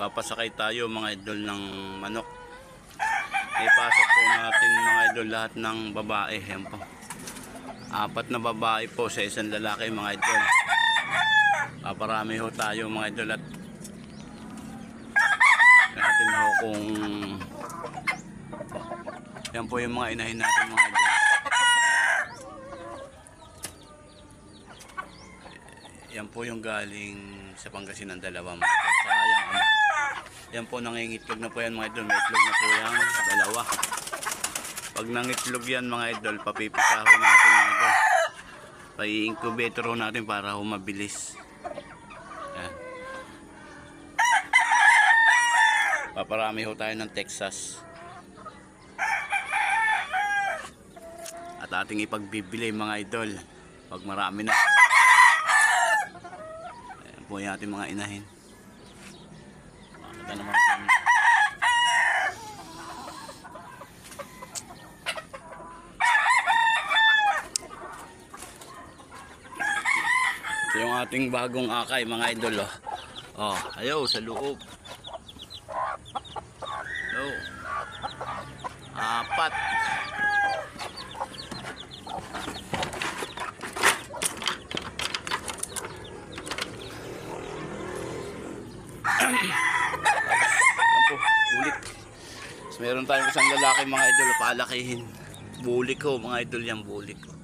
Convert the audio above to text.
Papasakay tayo mga idol ng manok. Ipasok po natin mga idol lahat ng babae. Yan po. Apat na babae po sa isang lalaki mga idol. Paparami ho tayo mga idol at natin ho kung yan po yung mga inahin natin mga idol. Yan po yung galing sa Pangasinan dalawa mga idol. Sayang ano. Yan po nangingitlog na po yan mga idol. May itlog na po yan. Dalawa. Pag nangitlog yan mga idol, papipisaho natin mga idol. Pa-incubator natin para ho mabilis. Yan. Paparami ho tayo ng Texas. At ating ipagbibili mga idol. Pag marami na. Ayan po yung ating mga inahin. Yung ating bagong akay mga idol oh. Oh, ayaw sa loob. No. Apat. Bulik. Meron tayong isang lalaki mga idol, palakihin. Bulik ko, mga idol yan, bulik ko.